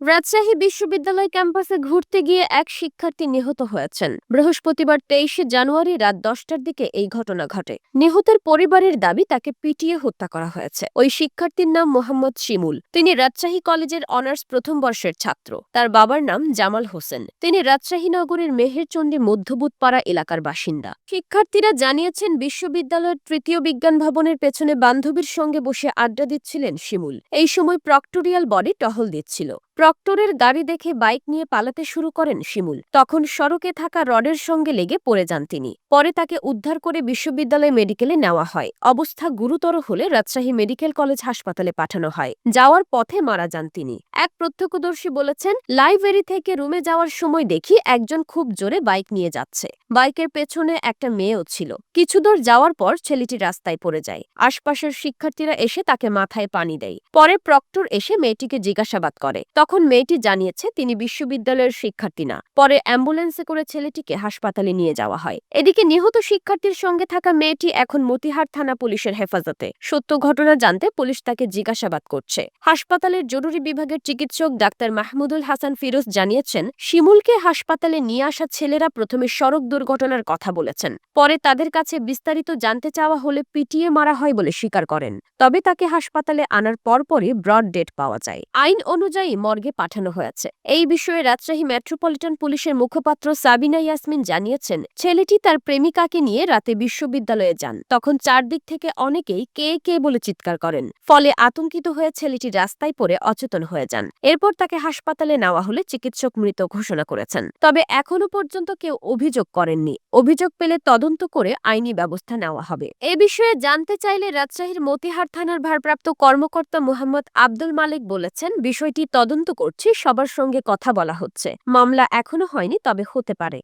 রাজশাহী বিশ্ববিদ্যালয় ক্যাম্পাসে ঘুরতে গিয়ে এক শিক্ষার্থী নিহত হয়েছেন। বৃহস্পতিবার তেইশে জানুয়ারি রাত দশটার দিকে এই ঘটনা ঘটে। নিহতের পরিবারের দাবি, তাকে পিটিয়ে হত্যা করা হয়েছে। ওই শিক্ষার্থীর নাম মোহাম্মদ শিমুল। তিনি রাজশাহী কলেজের অনার্স প্রথম বর্ষের ছাত্র। তার বাবার নাম জামাল হোসেন। তিনি রাজশাহী নগরের মেহেরচণ্ডী মধ্যবুতপাড়া এলাকার বাসিন্দা। শিক্ষার্থীরা জানিয়েছেন, বিশ্ববিদ্যালয়ের তৃতীয় বিজ্ঞান ভবনের পেছনে বান্ধবীর সঙ্গে বসে আড্ডা দিচ্ছিলেন শিমুল। এই সময় প্রক্টোরিয়াল বডি টহল দিচ্ছিল। প্রক্টরের গাড়ি দেখে বাইক নিয়ে পালাতে শুরু করেন শিমুল। তখন সড়কে থাকা রডের সঙ্গে লেগে পড়ে যান তিনি। পরে তাকে উদ্ধার করে বিশ্ববিদ্যালয় মেডিকেলে নেওয়া হয়। অবস্থা গুরুতর হলে রাজশাহী মেডিকেল কলেজ হাসপাতালে পাঠানো হয়। যাওয়ার পথে মারা যান তিনি। এক প্রত্যক্ষদর্শী বলেছেন, লাইব্রেরি থেকে রুমে যাওয়ার সময় দেখি একজন খুব জোরে বাইক নিয়ে যাচ্ছে। বাইকের পেছনে একটা মেয়েও ছিল। কিছু দূর যাওয়ার পর ছেলেটি রাস্তায় পড়ে যায়। আশপাশের শিক্ষার্থীরা এসে তাকে মাথায় পানি দেয়। পরে প্রক্টর এসে মেয়েটিকে জিজ্ঞাসাবাদ করে। তখন মেয়েটি জানিয়েছে, তিনি বিশ্ববিদ্যালয়ের শিক্ষার্থী না। পরে অ্যাম্বুলেন্সে করে ছেলেটিকে হাসপাতালে নিয়ে যাওয়া হয়। এদিকে নিহত শিক্ষার্থীর সঙ্গে থাকা মেয়েটি এখন মতিহার থানা পুলিশের হেফাজতে। সত্য ঘটনা জানতে পুলিশ তাকে জিজ্ঞাসাবাদ করছে। হাসপাতালের জরুরি বিভাগের চিকিৎসক ডাক্তার মাহমুদুল হাসান ফিরোজ জানিয়েছেন, শিমুলকে হাসপাতালে নিয়ে আসা ছেলেরা প্রথমে সড়ক দুর্ঘটনার কথা বলেছেন। পরে তাদের কাছে বিস্তারিত জানতে চাওয়া হলে পিটিয়ে মারা হয় বলে স্বীকার করেন। তবে তাকে হাসপাতালে আনার পরপরই ব্রড ডেট পাওয়া যায়। আইন অনুযায়ী মর্গে পাঠানো হয়েছে। এই বিষয়ে রাজশাহী মেট্রোপলিটন পুলিশের মুখপাত্র সাবিনা ইয়াসমিন জানিয়েছেন, ছেলেটি তার প্রেমিকাকে নিয়ে রাতে বিশ্ববিদ্যালয়ে যান। তখন চারদিক থেকে অনেকেই কে কে বলে চিৎকার করেন। ফলে আতঙ্কিত হয়ে ছেলেটি রাস্তায় পড়ে অচেতন হয়ে যান। এরপর তাকে হাসপাতালে নেওয়া হলে চিকিৎসক মৃত ঘোষণা করেছেন। তবে এখনও পর্যন্ত কেউ অভিযোগ করেননি। অভিযোগ পেলে তদন্ত করে আইনি ব্যবস্থা নেওয়া হবে। এ বিষয়ে জানতে চাইলে রাজশাহীর মতিহার থানার ভারপ্রাপ্ত কর্মকর্তা মোহাম্মদ আব্দুল মালিক বলেছেন, বিষয়টি তদন্ত করছি সবার সঙ্গে কথা বলা হচ্ছে। মামলা এখনও হয়নি তবে হতে পারে।